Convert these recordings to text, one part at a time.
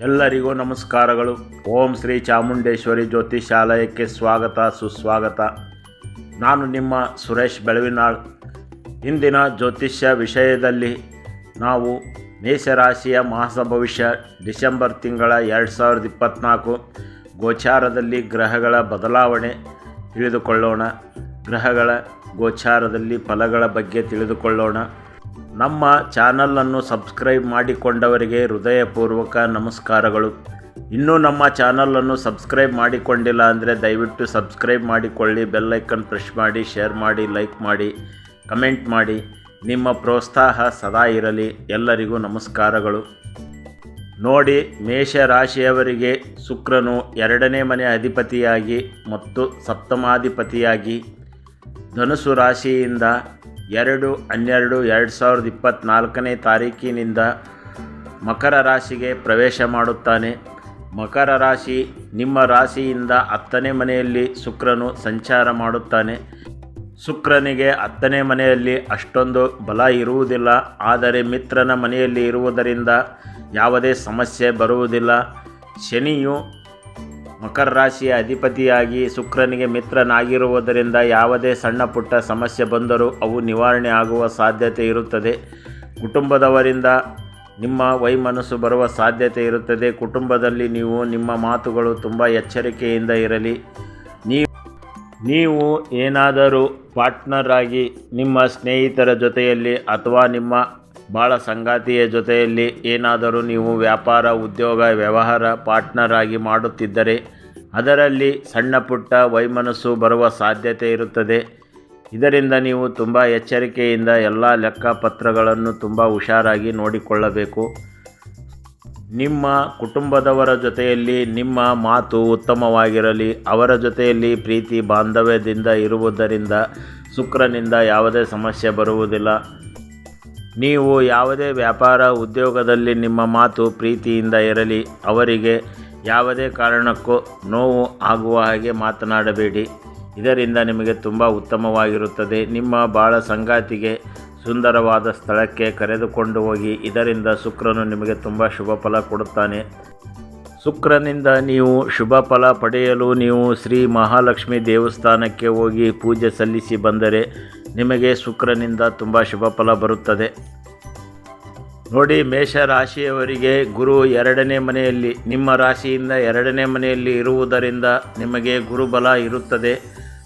ಎಲ್ಲರಿಗೂ ನಮಸ್ಕಾರಗಳು. ಓಂ ಶ್ರೀ ಚಾಮುಂಡೇಶ್ವರಿ ಜ್ಯೋತಿಷಾಲಯಕ್ಕೆ ಸ್ವಾಗತ, ಸುಸ್ವಾಗತ. ನಾನು ನಿಮ್ಮ ಸುರೇಶ್ ಬೆಳವಿನಾಳ್. ಇಂದಿನ ಜ್ಯೋತಿಷ್ಯ ವಿಷಯದಲ್ಲಿ ನಾವು ಮೇಷರಾಶಿಯ ಮಾಸ ಭವಿಷ್ಯ ಡಿಸೆಂಬರ್ ತಿಂಗಳ ಎರಡು ಸಾವಿರದ ಇಪ್ಪತ್ತ್ನಾಲ್ಕು ಗೋಚಾರದಲ್ಲಿ ಗ್ರಹಗಳ ಬದಲಾವಣೆ ತಿಳಿದುಕೊಳ್ಳೋಣ. ಗ್ರಹಗಳ ಗೋಚಾರದಲ್ಲಿ ಫಲಗಳ ಬಗ್ಗೆ ತಿಳಿದುಕೊಳ್ಳೋಣ. ನಮ್ಮ ಚಾನಲನ್ನು ಸಬ್ಸ್ಕ್ರೈಬ್ ಮಾಡಿಕೊಂಡವರಿಗೆ ಹೃದಯಪೂರ್ವಕ ನಮಸ್ಕಾರಗಳು. ಇನ್ನೂ ನಮ್ಮ ಚಾನಲನ್ನು ಸಬ್ಸ್ಕ್ರೈಬ್ ಮಾಡಿಕೊಂಡಿಲ್ಲ ಅಂದರೆ ದಯವಿಟ್ಟು ಸಬ್ಸ್ಕ್ರೈಬ್ ಮಾಡಿಕೊಳ್ಳಿ ಬೆಲ್ಲೈಕನ್ ಪ್ರೆಸ್ ಮಾಡಿ, ಶೇರ್ ಮಾಡಿ, ಲೈಕ್ ಮಾಡಿ, ಕಮೆಂಟ್ ಮಾಡಿ. ನಿಮ್ಮ ಪ್ರೋತ್ಸಾಹ ಸದಾ ಇರಲಿ. ಎಲ್ಲರಿಗೂ ನಮಸ್ಕಾರಗಳು. ನೋಡಿ ಮೇಷ ರಾಶಿಯವರಿಗೆ ಶುಕ್ರನು ಎರಡನೇ ಮನೆ ಅಧಿಪತಿಯಾಗಿ ಮತ್ತು ಸಪ್ತಮಾಧಿಪತಿಯಾಗಿ. ಧನುಸು ರಾಶಿಯಿಂದ ಎರಡು, ಹನ್ನೆರಡು, ಎರಡು ಸಾವಿರದ ಇಪ್ಪತ್ತ್ನಾಲ್ಕನೇ ತಾರೀಕಿನಿಂದ ಮಕರ ರಾಶಿಗೆ ಪ್ರವೇಶ ಮಾಡುತ್ತಾನೆ. ಮಕರ ರಾಶಿ ನಿಮ್ಮ ರಾಶಿಯಿಂದ ಹತ್ತನೇ ಮನೆಯಲ್ಲಿ ಶುಕ್ರನು ಸಂಚಾರ ಮಾಡುತ್ತಾನೆ. ಶುಕ್ರನಿಗೆ ಹತ್ತನೇ ಮನೆಯಲ್ಲಿ ಅಷ್ಟೊಂದು ಬಲ ಇರುವುದಿಲ್ಲ. ಆದರೆ ಮಿತ್ರನ ಮನೆಯಲ್ಲಿ ಇರುವುದರಿಂದ ಯಾವುದೇ ಸಮಸ್ಯೆ ಬರುವುದಿಲ್ಲ. ಶನಿಯು ಮಕರ ರಾಶಿಯ ಅಧಿಪತಿಯಾಗಿ ಶುಕ್ರನಿಗೆ ಮಿತ್ರನಾಗಿರುವುದರಿಂದ ಯಾವುದೇ ಸಣ್ಣ ಪುಟ್ಟ ಸಮಸ್ಯೆ ಬಂದರೂ ಅವು ನಿವಾರಣೆ ಆಗುವ ಸಾಧ್ಯತೆ ಇರುತ್ತದೆ. ಕುಟುಂಬದವರಿಂದ ನಿಮ್ಮ ವೈಮನಸ್ಸು ಬರುವ ಸಾಧ್ಯತೆ ಇರುತ್ತದೆ. ಕುಟುಂಬದಲ್ಲಿ ನೀವು ನಿಮ್ಮ ಮಾತುಗಳು ತುಂಬ ಎಚ್ಚರಿಕೆಯಿಂದ ಇರಲಿ. ನೀವು ನೀವು ಏನಾದರೂ ಪಾರ್ಟ್ನರ್ ಆಗಿ ನಿಮ್ಮ ಸ್ನೇಹಿತರ ಜೊತೆಯಲ್ಲಿ ಅಥವಾ ನಿಮ್ಮ ಭಾಳ ಸಂಗಾತಿಯ ಜೊತೆಯಲ್ಲಿ ಏನಾದರೂ ನೀವು ವ್ಯಾಪಾರ, ಉದ್ಯೋಗ, ವ್ಯವಹಾರ ಪಾರ್ಟ್ನರ್ ಆಗಿ ಮಾಡುತ್ತಿದ್ದರೆ ಅದರಲ್ಲಿ ಸಣ್ಣ ಪುಟ್ಟ ವೈಮನಸ್ಸು ಬರುವ ಸಾಧ್ಯತೆ ಇರುತ್ತದೆ. ಇದರಿಂದ ನೀವು ತುಂಬ ಎಚ್ಚರಿಕೆಯಿಂದ ಎಲ್ಲ ಲೆಕ್ಕಪತ್ರಗಳನ್ನು ತುಂಬ ಹುಷಾರಾಗಿ ನೋಡಿಕೊಳ್ಳಬೇಕು. ನಿಮ್ಮ ಕುಟುಂಬದವರ ಜೊತೆಯಲ್ಲಿ ನಿಮ್ಮ ಮಾತು ಉತ್ತಮವಾಗಿರಲಿ, ಅವರ ಜೊತೆಯಲ್ಲಿ ಪ್ರೀತಿ, ಬಾಂಧವ್ಯದಿಂದ ಇರುವುದರಿಂದ ಶುಕ್ರನಿಂದ ಯಾವುದೇ ಸಮಸ್ಯೆ ಬರುವುದಿಲ್ಲ. ನೀವು ಯಾವುದೇ ವ್ಯಾಪಾರ ಉದ್ಯೋಗದಲ್ಲಿ ನಿಮ್ಮ ಮಾತು ಪ್ರೀತಿಯಿಂದ ಇರಲಿ, ಅವರಿಗೆ ಯಾವುದೇ ಕಾರಣಕ್ಕೂ ನೋವು ಆಗುವ ಹಾಗೆ ಮಾತನಾಡಬೇಡಿ. ಇದರಿಂದ ನಿಮಗೆ ತುಂಬ ಉತ್ತಮವಾಗಿರುತ್ತದೆ. ನಿಮ್ಮ ಬಾಳ ಸಂಗಾತಿಗೆ ಸುಂದರವಾದ ಸ್ಥಳಕ್ಕೆ ಕರೆದುಕೊಂಡು ಹೋಗಿ, ಇದರಿಂದ ಶುಕ್ರನು ನಿಮಗೆ ತುಂಬ ಶುಭ ಫಲ ಕೊಡುತ್ತಾನೆ. ಶುಕ್ರನಿಂದ ನೀವು ಶುಭ ಫಲ ಪಡೆಯಲು ನೀವು ಶ್ರೀ ಮಹಾಲಕ್ಷ್ಮಿ ದೇವಸ್ಥಾನಕ್ಕೆ ಹೋಗಿ ಪೂಜೆ ಸಲ್ಲಿಸಿ ಬಂದರೆ ನಿಮಗೆ ಶುಕ್ರನಿಂದ ತುಂಬ ಶುಭ ಫಲ ಬರುತ್ತದೆ. ನೋಡಿ ಮೇಷ ರಾಶಿಯವರಿಗೆ ಗುರು ಎರಡನೇ ಮನೆಯಲ್ಲಿ, ನಿಮ್ಮ ರಾಶಿಯಿಂದ ಎರಡನೇ ಮನೆಯಲ್ಲಿ ಇರುವುದರಿಂದ ನಿಮಗೆ ಗುರುಬಲ ಇರುತ್ತದೆ.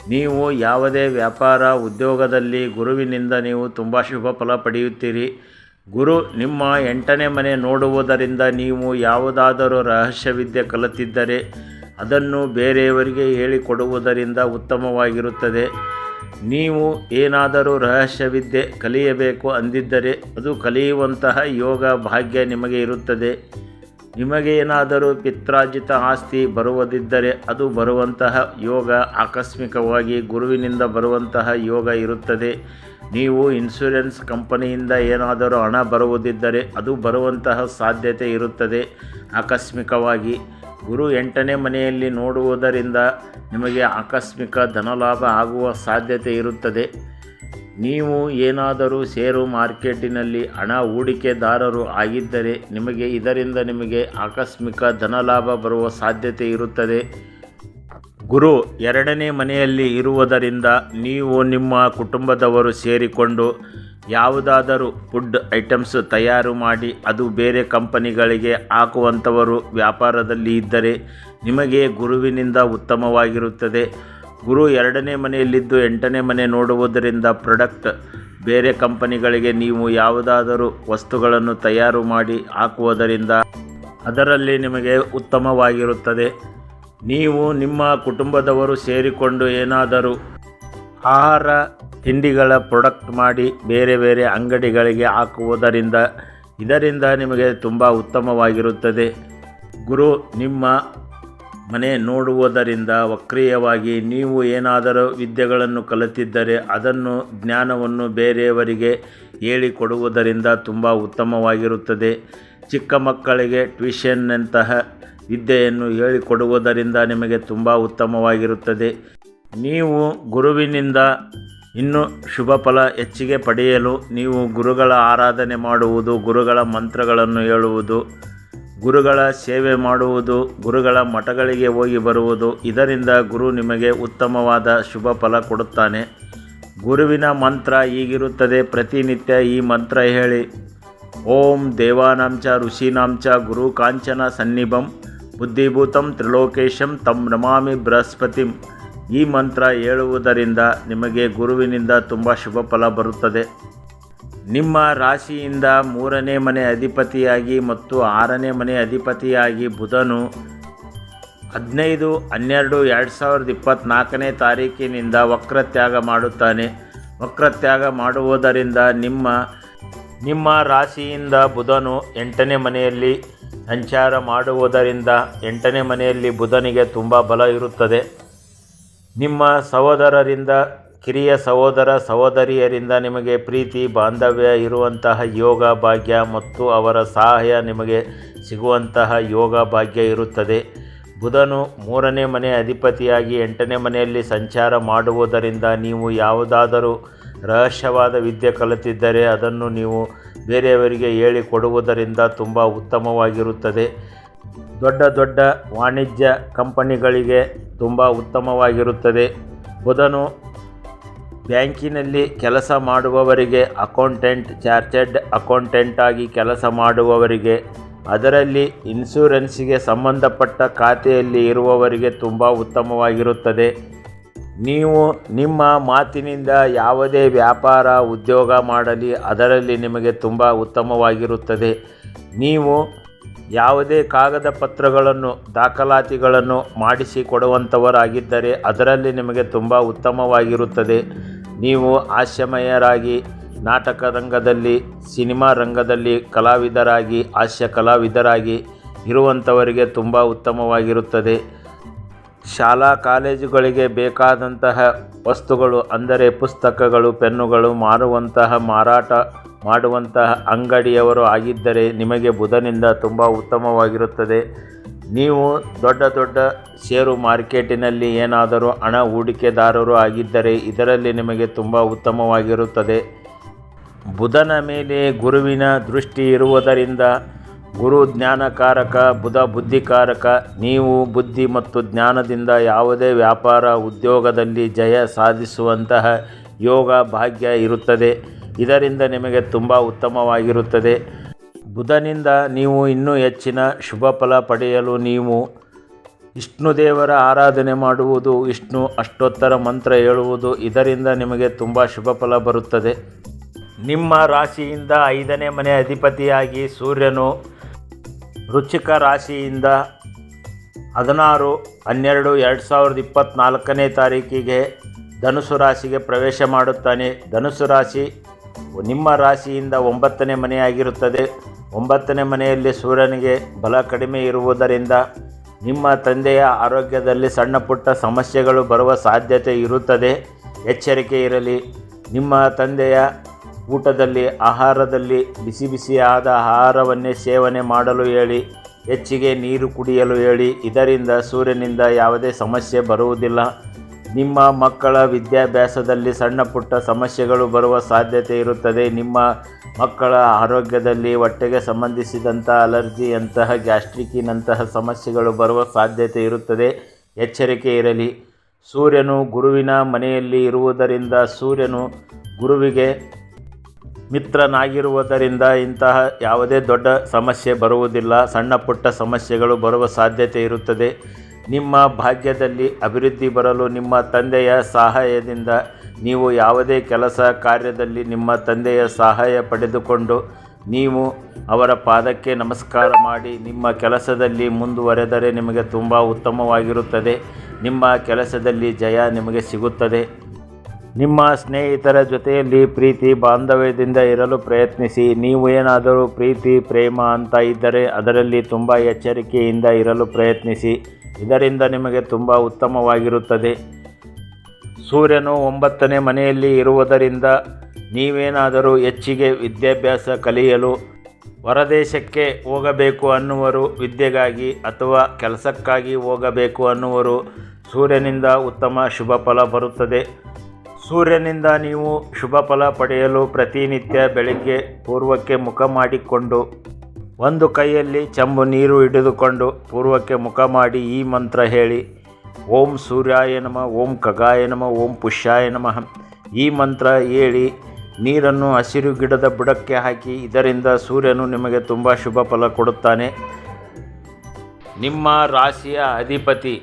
ನೀವು ಯಾವುದೇ ವ್ಯಾಪಾರ ಉದ್ಯೋಗದಲ್ಲಿ ಗುರುವಿನಿಂದ ನೀವು ತುಂಬ ಶುಭ ಫಲ ಪಡೆಯುತ್ತೀರಿ. ಗುರು, ನಿಮ್ಮ ಎಂಟನೇ ಮನೆ ನೋಡುವುದರಿಂದ ನೀವು ಯಾವುದಾದರೂ ರಹಸ್ಯವಿದ್ಯೆ ಕಲಿತಿದ್ದರೆ ಅದನ್ನು ಬೇರೆಯವರಿಗೆ ಹೇಳಿಕೊಡುವುದರಿಂದ ಉತ್ತಮವಾಗಿರುತ್ತದೆ. ನೀವು ಏನಾದರೂ ರಹಸ್ಯವಿದ್ಯೆ ಕಲಿಯಬೇಕು ಅಂದಿದ್ದರೆ ಅದು ಕಲಿಯುವಂತಹ ಯೋಗ ಭಾಗ್ಯ ನಿಮಗೆ ಇರುತ್ತದೆ. ನಿಮಗೆ ಏನಾದರೂ ಪಿತ್ರಾರ್ಜಿತ ಆಸ್ತಿ ಬರುವುದಿದ್ದರೆ ಅದು ಬರುವಂತಹ ಯೋಗ, ಆಕಸ್ಮಿಕವಾಗಿ ಗುರುವಿನಿಂದ ಬರುವಂತಹ ಯೋಗ ಇರುತ್ತದೆ. ನೀವು ಇನ್ಶೂರೆನ್ಸ್ ಕಂಪನಿಯಿಂದ ಏನಾದರೂ ಹಣ ಬರುವುದಿದ್ದರೆ ಅದು ಬರುವಂತಹ ಸಾಧ್ಯತೆ ಇರುತ್ತದೆ. ಆಕಸ್ಮಿಕವಾಗಿ ಗುರು ಎಂಟನೇ ಮನೆಯಲ್ಲಿ ನೋಡುವುದರಿಂದ ನಿಮಗೆ ಆಕಸ್ಮಿಕ ಧನಲಾಭ ಆಗುವ ಸಾಧ್ಯತೆ ಇರುತ್ತದೆ. ನೀವು ಏನಾದರೂ ಷೇರು ಮಾರ್ಕೆಟಿನಲ್ಲಿ ಹಣ ಹೂಡಿಕೆದಾರರು ಆಗಿದ್ದರೆ ನಿಮಗೆ ಇದರಿಂದ ನಿಮಗೆ ಆಕಸ್ಮಿಕ ಧನಲಾಭ ಬರುವ ಸಾಧ್ಯತೆ ಇರುತ್ತದೆ. ಗುರು, ಎರಡನೇ ಮನೆಯಲ್ಲಿ ಇರುವುದರಿಂದ ನೀವು ನಿಮ್ಮ ಕುಟುಂಬದವರು ಸೇರಿಕೊಂಡು ಯಾವುದಾದರೂ ಫುಡ್ ಐಟಮ್ಸ್ ತಯಾರು ಮಾಡಿ, ಅದು ಬೇರೆ ಕಂಪನಿಗಳಿಗೆ ಹಾಕುವಂಥವರು ವ್ಯಾಪಾರದಲ್ಲಿ ಇದ್ದರೆ ನಿಮಗೆ ಗುರುವಿನಿಂದ ಉತ್ತಮವಾಗಿರುತ್ತದೆ. ಗುರು ಎರಡನೇ ಮನೆಯಲ್ಲಿದ್ದು ಎಂಟನೇ ಮನೆ ನೋಡುವುದರಿಂದ ಪ್ರಾಡಕ್ಟ್ ಬೇರೆ ಕಂಪನಿಗಳಿಗೆ ನೀವು ಯಾವುದಾದರೂ ವಸ್ತುಗಳನ್ನು ತಯಾರು ಮಾಡಿ ಹಾಕುವುದರಿಂದ ಅದರಲ್ಲಿ ನಿಮಗೆ ಉತ್ತಮವಾಗಿರುತ್ತದೆ. ನೀವು ನಿಮ್ಮ ಕುಟುಂಬದವರು ಸೇರಿಕೊಂಡು ಏನಾದರೂ ಆಹಾರ, ತಿಂಡಿಗಳ ಪ್ರೊಡಕ್ಟ್ ಮಾಡಿ ಬೇರೆ ಬೇರೆ ಅಂಗಡಿಗಳಿಗೆ ಹಾಕುವುದರಿಂದ ಇದರಿಂದ ನಿಮಗೆ ತುಂಬ ಉತ್ತಮವಾಗಿರುತ್ತದೆ. ಗುರು, ನಿಮ್ಮ ಮನೆ ನೋಡುವುದರಿಂದ ವಕ್ರೀಯವಾಗಿ ನೀವು ಏನಾದರೂ ವಿದ್ಯೆಗಳನ್ನು ಕಲಿತಿದ್ದರೆ ಅದನ್ನು ಜ್ಞಾನವನ್ನು ಬೇರೆಯವರಿಗೆ ಹೇಳಿಕೊಡುವುದರಿಂದ ತುಂಬ ಉತ್ತಮವಾಗಿರುತ್ತದೆ. ಚಿಕ್ಕ ಮಕ್ಕಳಿಗೆ ಟ್ಯೂಷನ್ನಂತಹ ವಿದ್ಯೆಯನ್ನು ಹೇಳಿಕೊಡುವುದರಿಂದ ನಿಮಗೆ ತುಂಬ ಉತ್ತಮವಾಗಿರುತ್ತದೆ. ನೀವು ಗುರುವಿನಿಂದ ಇನ್ನು ಶುಭ ಫಲ ಹೆಚ್ಚಿಗೆ ಪಡೆಯಲು ನೀವು ಗುರುಗಳ ಆರಾಧನೆ ಮಾಡುವುದು, ಗುರುಗಳ ಮಂತ್ರಗಳನ್ನು ಹೇಳುವುದು, ಗುರುಗಳ ಸೇವೆ ಮಾಡುವುದು, ಗುರುಗಳ ಮಠಗಳಿಗೆ ಹೋಗಿ ಬರುವುದು, ಇದರಿಂದ ಗುರು ನಿಮಗೆ ಉತ್ತಮವಾದ ಶುಭ ಫಲ ಕೊಡುತ್ತಾನೆ. ಗುರುವಿನ ಮಂತ್ರ ಹೀಗಿರುತ್ತದೆ, ಪ್ರತಿನಿತ್ಯ ಈ ಮಂತ್ರ ಹೇಳಿ. ಓಂ ದೇವಾನಾಂಚ ಋಷೀನಾಂಚ ಗುರು ಕಾಂಚನ ಸನ್ನಿಭಂ. ಬುದ್ಧಿಭೂತಂ ತ್ರಿಲೋಕೇಶಂ, ತಂ ನಮಾಮಿ ಬೃಹಸ್ಪತಿಂ. ಈ ಮಂತ್ರ ಹೇಳುವುದರಿಂದ ನಿಮಗೆ ಗುರುವಿನಿಂದ ತುಂಬ ಶುಭ ಫಲ ಬರುತ್ತದೆ. ನಿಮ್ಮ ರಾಶಿಯಿಂದ ಮೂರನೇ ಮನೆ ಅಧಿಪತಿಯಾಗಿ ಮತ್ತು ಆರನೇ ಮನೆ ಅಧಿಪತಿಯಾಗಿ ಬುಧನು ಹದಿನೈದು, ಹನ್ನೆರಡು, ಎರಡು ಸಾವಿರದ ಇಪ್ಪತ್ತ್ನಾಲ್ಕನೇ ತಾರೀಕಿನಿಂದ ವಕ್ರತ್ಯಾಗ ಮಾಡುತ್ತಾನೆ. ವಕ್ರತ್ಯಾಗ ಮಾಡುವುದರಿಂದ ನಿಮ್ಮ ನಿಮ್ಮ ರಾಶಿಯಿಂದ ಬುಧನು ಎಂಟನೇ ಮನೆಯಲ್ಲಿ ಸಂಚಾರ ಮಾಡುವುದರಿಂದ ಎಂಟನೇ ಮನೆಯಲ್ಲಿ ಬುಧನಿಗೆ ತುಂಬ ಬಲ ಇರುತ್ತದೆ. ನಿಮ್ಮ ಸಹೋದರರಿಂದ, ಕಿರಿಯ ಸಹೋದರ ಸಹೋದರಿಯರಿಂದ ನಿಮಗೆ ಪ್ರೀತಿ, ಬಾಂಧವ್ಯ ಇರುವಂತಹ ಯೋಗ ಭಾಗ್ಯ ಮತ್ತು ಅವರ ಸಹಾಯ ನಿಮಗೆ ಸಿಗುವಂತಹ ಯೋಗ ಭಾಗ್ಯ ಇರುತ್ತದೆ. ಬುಧನು ಮೂರನೇ ಮನೆ ಅಧಿಪತಿಯಾಗಿ ಎಂಟನೇ ಮನೆಯಲ್ಲಿ ಸಂಚಾರ ಮಾಡುವುದರಿಂದ ನೀವು ಯಾವುದಾದರೂ ರಹಸ್ಯವಾದ ವಿದ್ಯೆ ಕಲಿತಿದ್ದರೆ ಅದನ್ನು ನೀವು ಬೇರೆಯವರಿಗೆ ಹೇಳಿಕೊಡುವುದರಿಂದ ತುಂಬ ಉತ್ತಮವಾಗಿರುತ್ತದೆ. ದೊಡ್ಡ ದೊಡ್ಡ ವಾಣಿಜ್ಯ ಕಂಪನಿಗಳಿಗೆ ತುಂಬ ಉತ್ತಮವಾಗಿರುತ್ತದೆ. ಬುಧನು ಬ್ಯಾಂಕಿನಲ್ಲಿ ಕೆಲಸ ಮಾಡುವವರಿಗೆ ಅಕೌಂಟೆಂಟ್, ಚಾರ್ಟೆಡ್ ಅಕೌಂಟೆಂಟ್ ಆಗಿ ಕೆಲಸ ಮಾಡುವವರಿಗೆ, ಅದರಲ್ಲಿ ಇನ್ಸೂರೆನ್ಸಿಗೆ ಸಂಬಂಧಪಟ್ಟ ಖಾತೆಯಲ್ಲಿ ಇರುವವರಿಗೆ ತುಂಬ ಉತ್ತಮವಾಗಿರುತ್ತದೆ. ನೀವು ನಿಮ್ಮ ಮಾತಿನಿಂದ ಯಾವುದೇ ವ್ಯಾಪಾರ, ಉದ್ಯೋಗ ಮಾಡಲಿ, ಅದರಲ್ಲಿ ನಿಮಗೆ ತುಂಬ ಉತ್ತಮವಾಗಿರುತ್ತದೆ. ನೀವು ಯಾವುದೇ ಕಾಗದ ಪತ್ರಗಳನ್ನು, ದಾಖಲಾತಿಗಳನ್ನು ಮಾಡಿಸಿ ಕೊಡುವಂಥವರಾಗಿದ್ದರೆ ಅದರಲ್ಲಿ ನಿಮಗೆ ತುಂಬ ಉತ್ತಮವಾಗಿರುತ್ತದೆ. ನೀವು ಹಾಸ್ಯಮಯರಾಗಿ, ನಾಟಕ ರಂಗದಲ್ಲಿ, ಸಿನಿಮಾ ರಂಗದಲ್ಲಿ ಕಲಾವಿದರಾಗಿ, ಹಾಸ್ಯ ಕಲಾವಿದರಾಗಿ ಇರುವಂಥವರಿಗೆ ತುಂಬ ಉತ್ತಮವಾಗಿರುತ್ತದೆ. ಶಾಲಾ ಕಾಲೇಜುಗಳಿಗೆ ಬೇಕಾದಂತಹ ವಸ್ತುಗಳು ಅಂದರೆ ಪುಸ್ತಕಗಳು, ಪೆನ್ನುಗಳು, ಮಾರುವಂತಹ ಮಾರಾಟ ಮಾಡುವಂತಹ ಅಂಗಡಿಯವರು ಆಗಿದ್ದರೆ ನಿಮಗೆ ಬುಧನಿಂದ ತುಂಬ ಉತ್ತಮವಾಗಿರುತ್ತದೆ. ನೀವು ದೊಡ್ಡ ದೊಡ್ಡ ಷೇರು ಮಾರ್ಕೆಟಿನಲ್ಲಿ ಏನಾದರೂ ಹಣ ಹೂಡಿಕೆದಾರರು ಆಗಿದ್ದರೆ ಇದರಲ್ಲಿ ನಿಮಗೆ ತುಂಬ ಉತ್ತಮವಾಗಿರುತ್ತದೆ. ಬುಧನ ಮೇಲೆ ಗುರುವಿನ ದೃಷ್ಟಿ ಇರುವುದರಿಂದ ಗುರು ಜ್ಞಾನಕಾರಕ, ಬುಧ ಬುದ್ಧಿಕಾರಕ, ನೀವು ಬುದ್ಧಿ ಮತ್ತು ಜ್ಞಾನದಿಂದ ಯಾವುದೇ ವ್ಯಾಪಾರ ಉದ್ಯೋಗದಲ್ಲಿ ಜಯ ಸಾಧಿಸುವಂತಹ ಯೋಗ ಭಾಗ್ಯ ಇರುತ್ತದೆ. ಇದರಿಂದ ನಿಮಗೆ ತುಂಬ ಉತ್ತಮವಾಗಿರುತ್ತದೆ. ಬುಧನಿಂದ ನೀವು ಇನ್ನೂ ಹೆಚ್ಚಿನ ಶುಭ ಫಲ ಪಡೆಯಲು ನೀವು ವಿಷ್ಣು ದೇವರ ಆರಾಧನೆ ಮಾಡುವುದು, ವಿಷ್ಣು ಅಷ್ಟೋತ್ತರ ಮಂತ್ರ ಹೇಳುವುದು, ಇದರಿಂದ ನಿಮಗೆ ತುಂಬ ಶುಭ ಫಲ ಬರುತ್ತದೆ. ನಿಮ್ಮ ರಾಶಿಯಿಂದ ಐದನೇ ಮನೆ ಅಧಿಪತಿಯಾಗಿ ಸೂರ್ಯನು ವೃಶ್ಚಿಕ ರಾಶಿಯಿಂದ ಹದಿನಾರು, ಹನ್ನೆರಡು, ಎರಡು ಸಾವಿರದ ಇಪ್ಪತ್ತ್ನಾಲ್ಕನೇ ತಾರೀಕಿಗೆ ಧನುಸು ರಾಶಿಗೆ ಪ್ರವೇಶ ಮಾಡುತ್ತಾನೆ. ಧನುಸು ರಾಶಿ ನಿಮ್ಮ ರಾಶಿಯಿಂದ ಒಂಬತ್ತನೇ ಮನೆಯಾಗಿರುತ್ತದೆ. ಒಂಬತ್ತನೇ ಮನೆಯಲ್ಲಿ ಸೂರ್ಯನಿಗೆ ಬಲ ಕಡಿಮೆ ಇರುವುದರಿಂದ ನಿಮ್ಮ ತಂದೆಯ ಆರೋಗ್ಯದಲ್ಲಿ ಸಣ್ಣ ಪುಟ್ಟ ಸಮಸ್ಯೆಗಳು ಬರುವ ಸಾಧ್ಯತೆ ಇರುತ್ತದೆ. ಎಚ್ಚರಿಕೆ ಇರಲಿ. ನಿಮ್ಮ ತಂದೆಯ ಊಟದಲ್ಲಿ, ಆಹಾರದಲ್ಲಿ ಬಿಸಿ ಬಿಸಿಯಾದ ಆಹಾರವನ್ನೇ ಸೇವನೆ ಮಾಡಲು ಹೇಳಿ, ಹೆಚ್ಚಿಗೆ ನೀರು ಕುಡಿಯಲು ಹೇಳಿ. ಇದರಿಂದ ಸೂರ್ಯನಿಂದ ಯಾವುದೇ ಸಮಸ್ಯೆ ಬರುವುದಿಲ್ಲ. ನಿಮ್ಮ ಮಕ್ಕಳ ವಿದ್ಯಾಭ್ಯಾಸದಲ್ಲಿ ಸಣ್ಣ ಪುಟ್ಟ ಸಮಸ್ಯೆಗಳು ಬರುವ ಸಾಧ್ಯತೆ ಇರುತ್ತದೆ. ನಿಮ್ಮ ಮಕ್ಕಳ ಆರೋಗ್ಯದಲ್ಲಿ ಹೊಟ್ಟೆಗೆ ಸಂಬಂಧಿಸಿದಂಥ ಅಲರ್ಜಿಯಂತಹ, ಗ್ಯಾಸ್ಟ್ರಿಕ್ಕಿನಂತಹ ಸಮಸ್ಯೆಗಳು ಬರುವ ಸಾಧ್ಯತೆ ಇರುತ್ತದೆ. ಎಚ್ಚರಿಕೆ ಇರಲಿ. ಸೂರ್ಯನು ಗುರುವಿನ ಮನೆಯಲ್ಲಿ ಇರುವುದರಿಂದ ಸೂರ್ಯನು ಗುರುವಿಗೆ ಮಿತ್ರನಾಗಿರುವುದರಿಂದ ಇಂತಹ ಯಾವುದೇ ದೊಡ್ಡ ಸಮಸ್ಯೆ ಬರುವುದಿಲ್ಲ. ಸಣ್ಣ ಪುಟ್ಟ ಸಮಸ್ಯೆಗಳು ಬರುವ ಸಾಧ್ಯತೆ ಇರುತ್ತದೆ. ನಿಮ್ಮ ಭಾಗ್ಯದಲ್ಲಿ ಅಭಿವೃದ್ಧಿ ಬರಲು ನಿಮ್ಮ ತಂದೆಯ ಸಹಾಯದಿಂದ ನೀವು ಯಾವುದೇ ಕೆಲಸ ಕಾರ್ಯದಲ್ಲಿ ನಿಮ್ಮ ತಂದೆಯ ಸಹಾಯ ಪಡೆದುಕೊಂಡು ನೀವು ಅವರ ಪಾದಕ್ಕೆ ನಮಸ್ಕಾರ ಮಾಡಿ ನಿಮ್ಮ ಕೆಲಸದಲ್ಲಿ ಮುಂದುವರೆದರೆ ನಿಮಗೆ ತುಂಬ ಉತ್ತಮವಾಗಿರುತ್ತದೆ. ನಿಮ್ಮ ಕೆಲಸದಲ್ಲಿ ಜಯ ನಿಮಗೆ ಸಿಗುತ್ತದೆ. ನಿಮ್ಮ ಸ್ನೇಹಿತರ ಜೊತೆಯಲ್ಲಿ ಪ್ರೀತಿ ಬಾಂಧವ್ಯದಿಂದ ಇರಲು ಪ್ರಯತ್ನಿಸಿ. ನೀವು ಏನಾದರೂ ಪ್ರೀತಿ, ಪ್ರೇಮ ಅಂತ ಇದ್ದರೆ ಅದರಲ್ಲಿ ತುಂಬ ಎಚ್ಚರಿಕೆಯಿಂದ ಇರಲು ಪ್ರಯತ್ನಿಸಿ. ಇದರಿಂದ ನಿಮಗೆ ತುಂಬ ಉತ್ತಮವಾಗಿರುತ್ತದೆ. ಸೂರ್ಯನು ಒಂಬತ್ತನೇ ಮನೆಯಲ್ಲಿ ಇರುವುದರಿಂದ ನೀವೇನಾದರೂ ಹೆಚ್ಚಿಗೆ ವಿದ್ಯಾಭ್ಯಾಸ ಕಲಿಯಲು ಹೊರದೇಶಕ್ಕೆ ಹೋಗಬೇಕು ಅನ್ನುವರು ವಿದ್ಯೆಗಾಗಿ ಅಥವಾ ಕೆಲಸಕ್ಕಾಗಿ ಹೋಗಬೇಕು ಅನ್ನುವರು ಸೂರ್ಯನಿಂದ ಉತ್ತಮ ಶುಭ ಫಲ ಬರುತ್ತದೆ. ಸೂರ್ಯನಿಂದ ನೀವು ಶುಭ ಫಲ ಪಡೆಯಲು ಪ್ರತಿನಿತ್ಯ ಬೆಳಗ್ಗೆ ಪೂರ್ವಕ್ಕೆ ಮುಖ ಮಾಡಿಕೊಂಡು, ಒಂದು ಕೈಯಲ್ಲಿ ಚಂಬು ನೀರು ಹಿಡಿದುಕೊಂಡು ಪೂರ್ವಕ್ಕೆ ಮುಖ ಮಾಡಿ ಈ ಮಂತ್ರ ಹೇಳಿ. ಓಂ ಸೂರ್ಯಾಯ ನಮಃ, ಓಂ ಖಗಾಯ ನಮಃ, ಓಂ ಪುಷ್ಯಾಯ ನಮಃ. ಈ ಮಂತ್ರ ಹೇಳಿ ನೀರನ್ನು ಹಸಿರು ಗಿಡದ ಬುಡಕ್ಕೆ ಹಾಕಿ, ಇದರಿಂದ ಸೂರ್ಯನು ನಿಮಗೆ ತುಂಬ ಶುಭ ಫಲ ಕೊಡುತ್ತಾನೆ. ನಿಮ್ಮ ರಾಶಿಯ ಅಧಿಪತಿ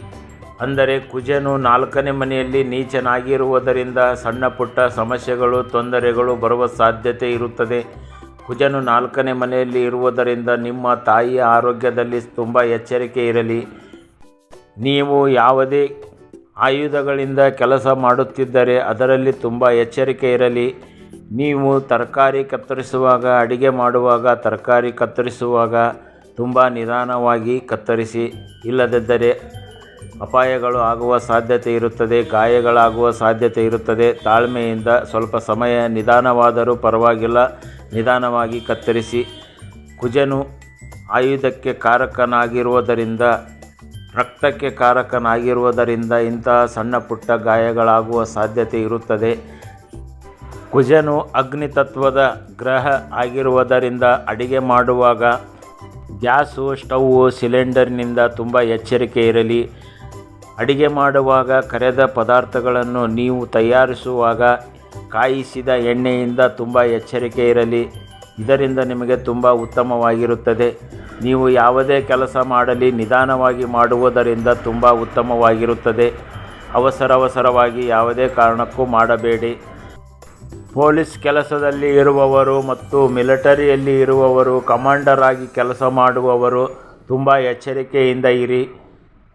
ಅಂದರೆ ಕುಜನು ನಾಲ್ಕನೇ ಮನೆಯಲ್ಲಿ ನೀಚನಾಗಿರುವುದರಿಂದ ಸಣ್ಣ ಪುಟ್ಟ ಸಮಸ್ಯೆಗಳು, ತೊಂದರೆಗಳು ಬರುವ ಸಾಧ್ಯತೆ ಇರುತ್ತದೆ. ಕುಜನು ನಾಲ್ಕನೇ ಮನೆಯಲ್ಲಿ ಇರುವುದರಿಂದ ನಿಮ್ಮ ತಾಯಿಯ ಆರೋಗ್ಯದಲ್ಲಿ ತುಂಬ ಎಚ್ಚರಿಕೆ ಇರಲಿ. ನೀವು ಯಾವುದೇ ಆಯುಧಗಳಿಂದ ಕೆಲಸ ಮಾಡುತ್ತಿದ್ದರೆ ಅದರಲ್ಲಿ ತುಂಬ ಎಚ್ಚರಿಕೆ ಇರಲಿ. ನೀವು ತರಕಾರಿ ಕತ್ತರಿಸುವಾಗ, ಅಡಿಗೆ ಮಾಡುವಾಗ, ತರಕಾರಿ ಕತ್ತರಿಸುವಾಗ ತುಂಬ ನಿಧಾನವಾಗಿ ಕತ್ತರಿಸಿ. ಇಲ್ಲದಿದ್ದರೆ ಅಪಾಯಗಳು ಆಗುವ ಸಾಧ್ಯತೆ ಇರುತ್ತದೆ, ಗಾಯಗಳಾಗುವ ಸಾಧ್ಯತೆ ಇರುತ್ತದೆ. ತಾಳ್ಮೆಯಿಂದ ಸ್ವಲ್ಪ ಸಮಯ ನಿಧಾನವಾದರೂ ಪರವಾಗಿಲ್ಲ. ನಿಧಾನವಾಗಿ ಕತ್ತರಿಸಿ. ಕುಜನು ಆಯುಧಕ್ಕೆ ಕಾರಕನಾಗಿರುವುದರಿಂದ, ರಕ್ತಕ್ಕೆ ಕಾರಕನಾಗಿರುವುದರಿಂದ ಇಂತಹ ಸಣ್ಣ ಪುಟ್ಟ ಗಾಯಗಳಾಗುವ ಸಾಧ್ಯತೆ ಇರುತ್ತದೆ. ಕುಜನು ಅಗ್ನಿ ತತ್ವದ ಗ್ರಹ ಆಗಿರುವುದರಿಂದ ಅಡಿಗೆ ಮಾಡುವಾಗ ಗ್ಯಾಸು ಸ್ಟವ್ವು ಸಿಲಿಂಡರ್ನಿಂದ ತುಂಬ ಎಚ್ಚರಿಕೆ ಇರಲಿ. ಅಡಿಗೆ ಮಾಡುವಾಗ ಕರೆದ ಪದಾರ್ಥಗಳನ್ನು ನೀವು ತಯಾರಿಸುವಾಗ ಕಾಯಿಸಿದ ಎಣ್ಣೆಯಿಂದ ತುಂಬ ಎಚ್ಚರಿಕೆ ಇರಲಿ. ಇದರಿಂದ ನಿಮಗೆ ತುಂಬ ಉತ್ತಮವಾಗಿರುತ್ತದೆ. ನೀವು ಯಾವುದೇ ಕೆಲಸ ಮಾಡಲಿ, ನಿಧಾನವಾಗಿ ಮಾಡುವುದರಿಂದ ತುಂಬ ಉತ್ತಮವಾಗಿರುತ್ತದೆ. ಅವಸರ ಅವಸರವಾಗಿ ಯಾವುದೇ ಕಾರಣಕ್ಕೂ ಮಾಡಬೇಡಿ. ಪೊಲೀಸ್ ಕೆಲಸದಲ್ಲಿ ಇರುವವರು ಮತ್ತು ಮಿಲಿಟರಿಯಲ್ಲಿ ಇರುವವರು, ಕಮಾಂಡರ್ ಆಗಿ ಕೆಲಸ ಮಾಡುವವರು, ತುಂಬ ಎಚ್ಚರಿಕೆಯಿಂದ ಇರಿ.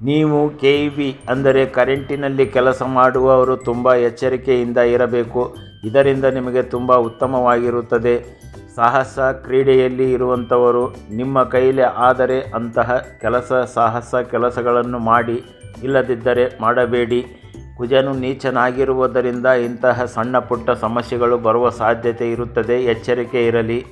ನೀವು ಕೆ ಇ ಬಿ ಅಂದರೆ ಕರೆಂಟಿನಲ್ಲಿ ಕೆಲಸ ಮಾಡುವವರು ತುಂಬ ಎಚ್ಚರಿಕೆಯಿಂದ ಇರಬೇಕು. ಇದರಿಂದ ನಿಮಗೆ ತುಂಬ ಉತ್ತಮವಾಗಿರುತ್ತದೆ. ಸಾಹಸ ಕ್ರೀಡೆಯಲ್ಲಿ ಇರುವಂಥವರು ನಿಮ್ಮ ಕೈಲಿ ಆದರೆ ಅಂತಹ ಕೆಲಸ, ಸಾಹಸ ಕೆಲಸಗಳನ್ನು ಮಾಡಿ, ಇಲ್ಲದಿದ್ದರೆ ಮಾಡಬೇಡಿ. ಕುಜನು ನೀಚನಾಗಿರುವುದರಿಂದ ಇಂತಹ ಸಣ್ಣ ಪುಟ್ಟ ಸಮಸ್ಯೆಗಳು ಬರುವ ಸಾಧ್ಯತೆ ಇರುತ್ತದೆ. ಎಚ್ಚರಿಕೆ ಇರಲಿ.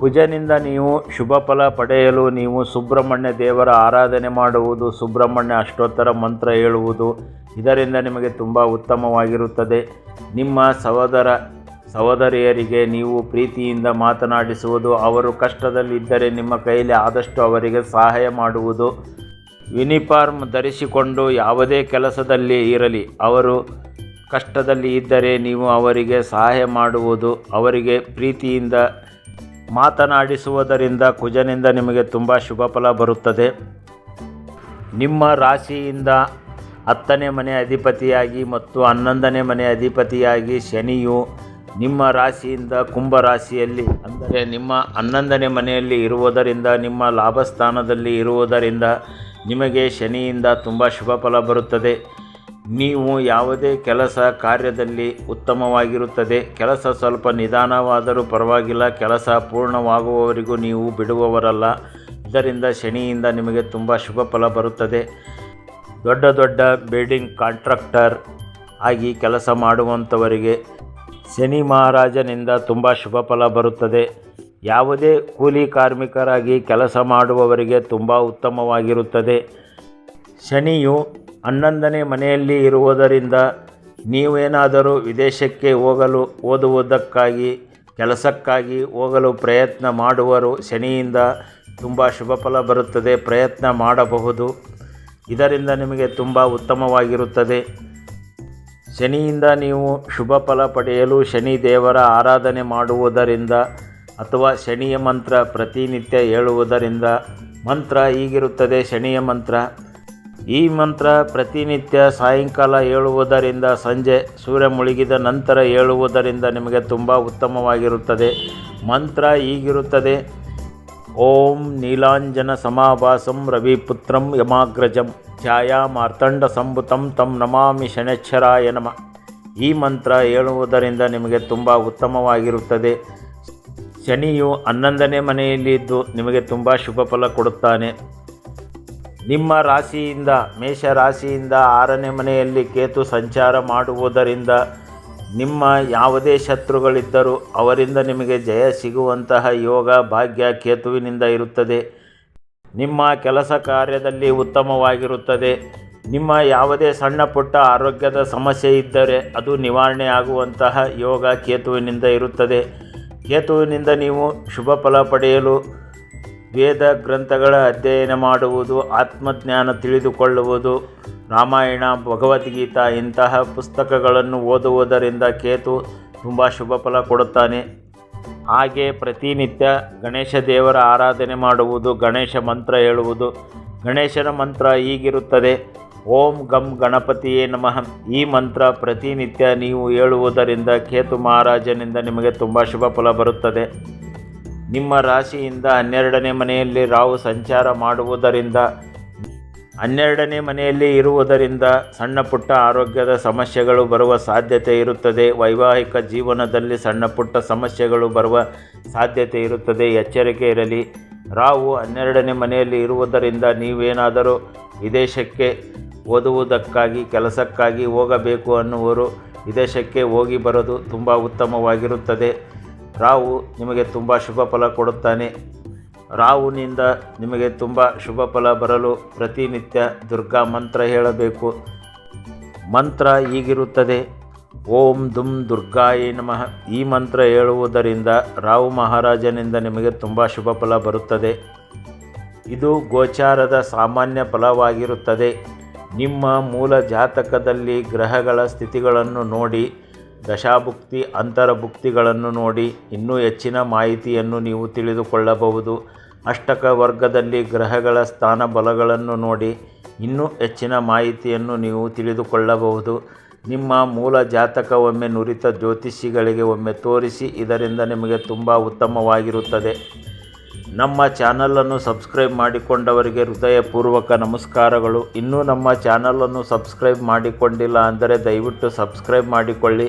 ಕುಜನಿಂದ ನೀವು ಶುಭ ಫಲ ಪಡೆಯಲು ನೀವು ಸುಬ್ರಹ್ಮಣ್ಯ ದೇವರ ಆರಾಧನೆ ಮಾಡುವುದು, ಸುಬ್ರಹ್ಮಣ್ಯ ಅಷ್ಟೋತ್ತರ ಮಂತ್ರ ಹೇಳುವುದು ಇದರಿಂದ ನಿಮಗೆ ತುಂಬ ಉತ್ತಮವಾಗಿರುತ್ತದೆ. ನಿಮ್ಮ ಸಹೋದರ, ಸಹೋದರಿಯರಿಗೆ ನೀವು ಪ್ರೀತಿಯಿಂದ ಮಾತನಾಡಿಸುವುದು, ಅವರು ಕಷ್ಟದಲ್ಲಿದ್ದರೆ ನಿಮ್ಮ ಕೈಯಲ್ಲಿ ಆದಷ್ಟು ಅವರಿಗೆ ಸಹಾಯ ಮಾಡುವುದು. ಯೂನಿಫಾರ್ಮ್ ಧರಿಸಿಕೊಂಡು ಯಾವುದೇ ಕೆಲಸದಲ್ಲಿ ಇರಲಿ, ಅವರು ಕಷ್ಟದಲ್ಲಿ ಇದ್ದರೆ ನೀವು ಅವರಿಗೆ ಸಹಾಯ ಮಾಡುವುದು, ಅವರಿಗೆ ಪ್ರೀತಿಯಿಂದ ಮಾತನಾಡಿಸುವುದರಿಂದ ಕುಜನಿಂದ ನಿಮಗೆ ತುಂಬ ಶುಭ ಫಲ ಬರುತ್ತದೆ. ನಿಮ್ಮ ರಾಶಿಯಿಂದ ಹತ್ತನೇ ಮನೆ ಅಧಿಪತಿಯಾಗಿ ಮತ್ತು ಹನ್ನೊಂದನೇ ಮನೆ ಅಧಿಪತಿಯಾಗಿ ಶನಿಯು ನಿಮ್ಮ ರಾಶಿಯಿಂದ ಕುಂಭ ರಾಶಿಯಲ್ಲಿ ಅಂದರೆ ನಿಮ್ಮ ಹನ್ನೊಂದನೇ ಮನೆಯಲ್ಲಿ ಇರುವುದರಿಂದ, ನಿಮ್ಮ ಲಾಭಸ್ಥಾನದಲ್ಲಿ ಇರುವುದರಿಂದ ನಿಮಗೆ ಶನಿಯಿಂದ ತುಂಬ ಶುಭ ಫಲ ಬರುತ್ತದೆ. ನೀವು ಯಾವುದೇ ಕೆಲಸ ಕಾರ್ಯದಲ್ಲಿ ಉತ್ತಮವಾಗಿರುತ್ತದೆ, ಕೆಲಸ ಸ್ವಲ್ಪ ನಿಧಾನವಾದರೂ ಪರವಾಗಿಲ್ಲ, ಕೆಲಸ ಪೂರ್ಣವಾಗುವವರೆಗೂ ನೀವು ಬಿಡುವವರಲ್ಲ. ಇದರಿಂದ ಶನಿಯಿಂದ ನಿಮಗೆ ತುಂಬ ಶುಭ ಫಲ ಬರುತ್ತದೆ. ದೊಡ್ಡ ದೊಡ್ಡ ಬಿಲ್ಡಿಂಗ್ ಕಾಂಟ್ರಾಕ್ಟರ್ ಆಗಿ ಕೆಲಸ ಮಾಡುವಂಥವರಿಗೆ ಶನಿ ಮಹಾರಾಜನಿಂದ ತುಂಬ ಶುಭ ಫಲ ಬರುತ್ತದೆ. ಯಾವುದೇ ಕೂಲಿ ಕಾರ್ಮಿಕರಾಗಿ ಕೆಲಸ ಮಾಡುವವರಿಗೆ ತುಂಬ ಉತ್ತಮವಾಗಿರುತ್ತದೆ. ಶನಿಯು ಹನ್ನೊಂದನೇ ಮನೆಯಲ್ಲಿ ಇರುವುದರಿಂದ ನೀವೇನಾದರೂ ವಿದೇಶಕ್ಕೆ ಹೋಗಲು, ಓದುವುದಕ್ಕಾಗಿ, ಕೆಲಸಕ್ಕಾಗಿ ಹೋಗಲು ಪ್ರಯತ್ನ ಮಾಡುವರು ಶನಿಯಿಂದ ತುಂಬ ಶುಭ ಫಲ ಬರುತ್ತದೆ, ಪ್ರಯತ್ನ ಮಾಡಬಹುದು. ಇದರಿಂದ ನಿಮಗೆ ತುಂಬ ಉತ್ತಮವಾಗಿರುತ್ತದೆ. ಶನಿಯಿಂದ ನೀವು ಶುಭ ಫಲ ಪಡೆಯಲು ಶನಿ ದೇವರ ಆರಾಧನೆ ಮಾಡುವುದರಿಂದ ಅಥವಾ ಶನಿಯ ಮಂತ್ರ ಪ್ರತಿನಿತ್ಯ ಹೇಳುವುದರಿಂದ ಮಂತ್ರ ಹೀಗಿರುತ್ತದೆ, ಶನಿಯ ಮಂತ್ರ. ಈ ಮಂತ್ರ ಪ್ರತಿನಿತ್ಯ ಸಾಯಂಕಾಲ ಹೇಳುವುದರಿಂದ ಸಂಜೆ ಸೂರ್ಯ ಮುಳುಗಿದ ನಂತರ ಹೇಳುವುದರಿಂದ ನಿಮಗೆ ತುಂಬ ಉತ್ತಮವಾಗಿರುತ್ತದೆ. ಮಂತ್ರ ಹೀಗಿರುತ್ತದೆ ಓಂ ನೀಲಾಂಜನ ಸಮಾಭಾಸಂ ರವಿಪುತ್ರಂ ಯಮಾಗ್ರಜಂ ಛಾಯಾ ಮಾರ್ತಂಡ ಸಂಭುತಂ ತಂ ನಮಾಮಿ ಶನೇಶ್ವರಾಯ ನಮ. ಈ ಮಂತ್ರ ಹೇಳುವುದರಿಂದ ನಿಮಗೆ ತುಂಬ ಉತ್ತಮವಾಗಿರುತ್ತದೆ. ಶನಿಯು ಹನ್ನೊಂದನೇ ಮನೆಯಲ್ಲಿ ಇದ್ದು ನಿಮಗೆ ತುಂಬ ಶುಭ ಫಲ ಕೊಡುತ್ತಾನೆ. ನಿಮ್ಮ ರಾಶಿಯಿಂದ ಮೇಷ ರಾಶಿಯಿಂದ ಆರನೇ ಮನೆಯಲ್ಲಿ ಕೇತು ಸಂಚಾರ ಮಾಡುವುದರಿಂದ ನಿಮ್ಮ ಯಾವುದೇ ಶತ್ರುಗಳಿದ್ದರೂ ಅವರಿಂದ ನಿಮಗೆ ಜಯ ಸಿಗುವಂತಹ ಯೋಗ ಭಾಗ್ಯ ಕೇತುವಿನಿಂದ ಇರುತ್ತದೆ. ನಿಮ್ಮ ಕೆಲಸ ಕಾರ್ಯದಲ್ಲಿ ಉತ್ತಮವಾಗಿರುತ್ತದೆ. ನಿಮ್ಮ ಯಾವುದೇ ಸಣ್ಣ ಪುಟ್ಟ ಆರೋಗ್ಯದ ಸಮಸ್ಯೆ ಇದ್ದರೆ ಅದು ನಿವಾರಣೆ ಆಗುವಂತಹ ಯೋಗ ಕೇತುವಿನಿಂದ ಇರುತ್ತದೆ. ಕೇತುವಿನಿಂದ ನೀವು ಶುಭ ಫಲ ಪಡೆಯಲು ವೇದ ಗ್ರಂಥಗಳ ಅಧ್ಯಯನ ಮಾಡುವುದು, ಆತ್ಮಜ್ಞಾನ ತಿಳಿದುಕೊಳ್ಳುವುದು, ರಾಮಾಯಣ, ಭಗವದ್ಗೀತಾ ಇಂತಹ ಪುಸ್ತಕಗಳನ್ನು ಓದುವುದರಿಂದ ಕೇತು ತುಂಬ ಶುಭ ಫಲ ಕೊಡುತ್ತಾನೆ. ಹಾಗೆ ಪ್ರತಿನಿತ್ಯ ಗಣೇಶ ದೇವರ ಆರಾಧನೆ ಮಾಡುವುದು, ಗಣೇಶ ಮಂತ್ರ ಹೇಳುವುದು. ಗಣೇಶನ ಮಂತ್ರ ಹೀಗಿರುತ್ತದೆ, ಓಂ ಗಂ ಗಣಪತಿಯೇ ನಮಃ. ಈ ಮಂತ್ರ ಪ್ರತಿನಿತ್ಯ ನೀವು ಹೇಳುವುದರಿಂದ ಕೇತು ಮಹಾರಾಜನಿಂದ ನಿಮಗೆ ತುಂಬ ಶುಭ ಫಲ ಬರುತ್ತದೆ. ನಿಮ್ಮ ರಾಶಿಯಿಂದ ಹನ್ನೆರಡನೇ ಮನೆಯಲ್ಲಿ ರಾಹು ಸಂಚಾರ ಮಾಡುವುದರಿಂದ, ಹನ್ನೆರಡನೇ ಮನೆಯಲ್ಲಿ ಇರುವುದರಿಂದ ಸಣ್ಣ ಪುಟ್ಟ ಆರೋಗ್ಯದ ಸಮಸ್ಯೆಗಳು ಬರುವ ಸಾಧ್ಯತೆ ಇರುತ್ತದೆ. ವೈವಾಹಿಕ ಜೀವನದಲ್ಲಿ ಸಣ್ಣ ಪುಟ್ಟ ಸಮಸ್ಯೆಗಳು ಬರುವ ಸಾಧ್ಯತೆ ಇರುತ್ತದೆ. ಎಚ್ಚರಿಕೆ ಇರಲಿ. ರಾಹು ಹನ್ನೆರಡನೇ ಮನೆಯಲ್ಲಿ ಇರುವುದರಿಂದ ನೀವೇನಾದರೂ ವಿದೇಶಕ್ಕೆ ಓದುವುದಕ್ಕಾಗಿ, ಕೆಲಸಕ್ಕಾಗಿ ಹೋಗಬೇಕು ಅನ್ನುವರು ವಿದೇಶಕ್ಕೆ ಹೋಗಿ ಬರೋದು ತುಂಬ ಉತ್ತಮವಾಗಿರುತ್ತದೆ. ರಾಹು ನಿಮಗೆ ತುಂಬ ಶುಭ ಫಲ ಕೊಡುತ್ತಾನೆ. ರಾಹುನಿಂದ ನಿಮಗೆ ತುಂಬ ಶುಭ ಫಲ ಬರಲು ಪ್ರತಿನಿತ್ಯ ದುರ್ಗಾ ಮಂತ್ರ ಹೇಳಬೇಕು. ಮಂತ್ರ ಹೀಗಿರುತ್ತದೆ. ಓಂ ದುಂ ದುರ್ಗಾಯೇ ನಮಃ. ಈ ಮಂತ್ರ ಹೇಳುವುದರಿಂದ ರಾಹು ಮಹಾರಾಜನಿಂದ ನಿಮಗೆ ತುಂಬ ಶುಭ ಫಲ ಬರುತ್ತದೆ. ಇದು ಗೋಚಾರದ ಸಾಮಾನ್ಯ ಫಲವಾಗಿರುತ್ತದೆ. ನಿಮ್ಮ ಮೂಲ ಜಾತಕದಲ್ಲಿ ಗ್ರಹಗಳ ಸ್ಥಿತಿಗಳನ್ನು ನೋಡಿ ದಶಾಭುಕ್ತಿ, ಅಂತರಭುಕ್ತಿಗಳನ್ನು ನೋಡಿ ಇನ್ನೂ ಹೆಚ್ಚಿನ ಮಾಹಿತಿಯನ್ನು ನೀವು ತಿಳಿದುಕೊಳ್ಳಬಹುದು. ಅಷ್ಟಕ ವರ್ಗದಲ್ಲಿ ಗ್ರಹಗಳ ಸ್ಥಾನ ಬಲಗಳನ್ನು ನೋಡಿ ಇನ್ನೂ ಹೆಚ್ಚಿನ ಮಾಹಿತಿಯನ್ನು ನೀವು ತಿಳಿದುಕೊಳ್ಳಬಹುದು. ನಿಮ್ಮ ಮೂಲ ಜಾತಕ ಒಮ್ಮೆ ನುರಿತ ಜ್ಯೋತಿಷಿಗಳಿಗೆ ಒಮ್ಮೆ ತೋರಿಸಿ, ಇದರಿಂದ ನಿಮಗೆ ತುಂಬ ಉತ್ತಮವಾಗಿರುತ್ತದೆ. ನಮ್ಮ ಚಾನಲನ್ನು ಸಬ್ಸ್ಕ್ರೈಬ್ ಮಾಡಿಕೊಂಡವರಿಗೆ ಹೃದಯಪೂರ್ವಕ ನಮಸ್ಕಾರಗಳು. ಇನ್ನೂ ನಮ್ಮ ಚಾನಲನ್ನು ಸಬ್ಸ್ಕ್ರೈಬ್ ಮಾಡಿಕೊಂಡಿಲ್ಲ ಅಂದರೆ ದಯವಿಟ್ಟು ಸಬ್ಸ್ಕ್ರೈಬ್ ಮಾಡಿಕೊಳ್ಳಿ.